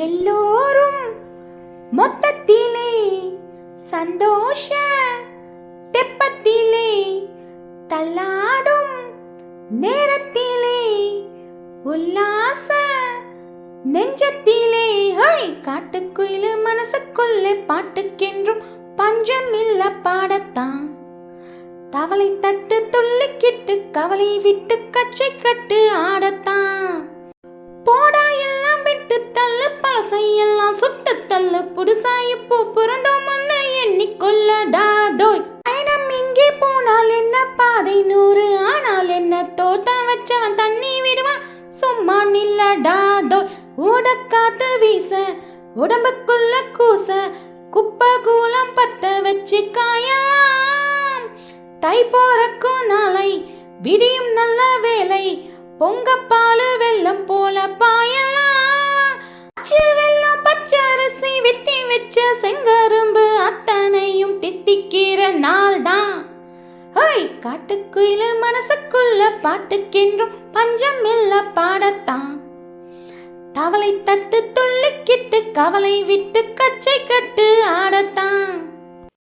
எல்லோரும் மொத்தத்திலே சந்தோஷ தெப்பத்திலே தள்ளாடும் நேரத்திலே உல்லாச நெஞ்சத்திலே. ஹோய் காட்டுக்குயிலு மனசுக்குள்ளே பாட்டுக்கென்றும் பஞ்சம் இல்ல பாடத்தான். தவளை தட்டு துள்ளிக்கிட்டு கவலை விட்டு கச்சை கட்டு ஆடத்தான். நல்ல புதுசா இப்போ பிறந்தோம் எண்ணிக்கொள்ளடா தோய். பயணம் இங்கே போனால் என்ன பாதை? நூறு. ஆனால் என்ன தோட்டம் வச்சவன் தண்ணி விடுவான். சும்மா நில்லடா தோய். காத்து வீச உடம்புக்குள்ள கூச குப்பை கூலம் பத்த வச்சு காயலாம். தை போறக்கும் நாளை விடியும் நல்ல வேலை பொங்க பாலு வெள்ளம் செங்கரும்பு அத்தனையும் திட்டிக்கிற நாள் தான் ஹோய் காட்டுக்குயிலு மனசுக்குள்ள பாட்டுக்கென்றும் பஞ்சம் இல்ல பாடத்தான். தவளை தத்து துள்ளிக்கிட்டு கவலை விட்டு கச்சை கட்டு